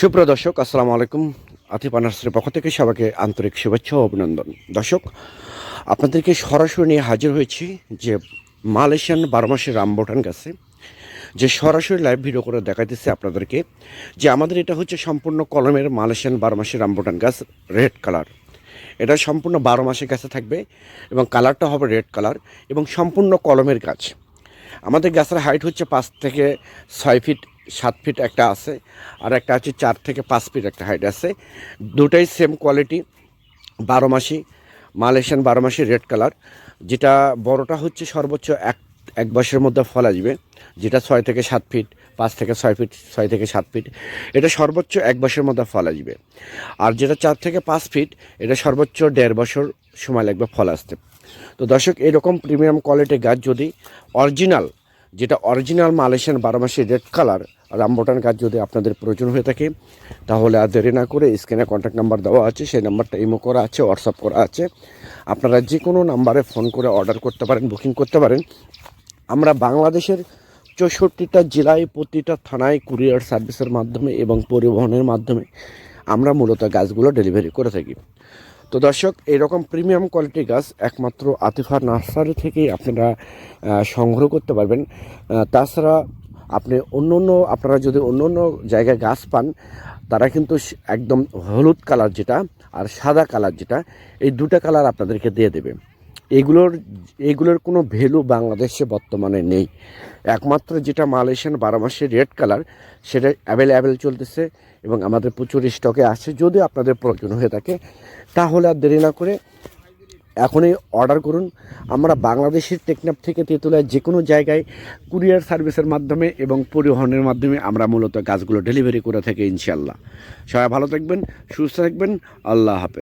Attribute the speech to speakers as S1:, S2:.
S1: সুপ্রিয় দর্শক, আসসালামু আলাইকুম। আতিফ আনার্সের পক্ষ থেকে সবাইকে আন্তরিক শুভেচ্ছা ও অভিনন্দন। দর্শক, আপনাদেরকে সরাসরি নিয়ে হাজির হয়েছি যে মালয়েশিয়ান বারো মাসের রামবোটান গাছে। যে সরাসরি লাইভ ভিডিও করে দেখাইতেছে আপনাদেরকে যে আমাদের এটা হচ্ছে সম্পূর্ণ কলমের মালয়েশিয়ান বারো মাসের রামবোটান গাছ রেড কালার এটা সম্পূর্ণ বারো মাসের গাছে থাকবে এবং কালারটা হবে রেড কালার এবং সম্পূর্ণ কলমের গাছ। আমাদের গাছের হাইট হচ্ছে পাঁচ থেকে ছয় ফিট সাত ফিট একটা আছে, আর একটা আছে চার থেকে পাঁচ ফিট একটা হাইট আছে। দুটাই সেম কোয়ালিটি বারো মাসি মালয়েশিয়ান বারো মাসি রেড কালার যেটা বড়টা হচ্ছে সর্বোচ্চ এক এক বছরের মধ্যে ফল আসবে, যেটা ছয় থেকে সাত ফিট, পাঁচ থেকে ছয় ফিট, ছয় থেকে সাত ফিট, এটা সর্বোচ্চ এক বছরের মধ্যে ফল আসবে। আর যেটা চার থেকে পাঁচ ফিট, এটা সর্বোচ্চ দেড় বছর সময় লাগবে ফল আসতে। তো দর্শক, এরকম প্রিমিয়াম কোয়ালিটির গাছ যদি অরিজিনাল যেটা অরিজিনাল মালয়েশিয়ান বারো মাসি রেড কালার রামবটান গাছ যদি আপনাদের প্রয়োজন হয়ে থাকে, তাহলে আর দেরি না করে স্ক্রিনে কন্ট্যাক্ট নাম্বার দেওয়া আছে, সেই নাম্বারটা ইমো করা আছে হোয়াটসঅ্যাপ করা আছে। আপনারা যে কোনো নাম্বারে ফোন করে অর্ডার করতে পারেন বুকিং করতে পারেন। আমরা বাংলাদেশের চৌষট্টিটা জেলায় প্রতিটা থানায় কুরিয়ার সার্ভিসের মাধ্যমে এবং পরিবহনের মাধ্যমে আমরা মূলত গাছগুলো ডেলিভারি করে থাকি। তো দর্শক, এরকম প্রিমিয়াম কোয়ালিটির গাছ একমাত্র আতিফা নার্সারি থেকেই আপনারা সংগ্রহ করতে পারবেন। তাছাড়া আপনি অন্য অন্য, আপনারা যদি অন্য অন্য জায়গায় গাছ পান, তারা কিন্তু একদম হলুদ কালার যেটা আর সাদা কালার যেটা, এই দুটা কালার আপনাদেরকে দিয়ে দেবে। এগুলোর এগুলোর কোনো ভ্যালু বাংলাদেশে বর্তমানে নেই। একমাত্র যেটা মালয়েশিয়ান বারো মাসের রেড কালার সেটা অ্যাভেলেবেল চলতেছে এবং আমাদের প্রচুর স্টকে আছে। যদি আপনাদের প্রয়োজন হয়ে থাকে, তাহলে আর দেরি না করে এখনই অর্ডার করুন। আমরা বাংলাদেশের টেকনাফ থেকে তেঁতুলিয়া যে কোনো জায়গায় কুরিয়ার সার্ভিসের মাধ্যমে এবং পরিবহনের মাধ্যমে আমরা মূলত গাছগুলো ডেলিভারি করে থাকি ইনশাল্লাহ সবাই ভালো থাকবেন, সুস্থ থাকবেন, আল্লাহ হাফেজ।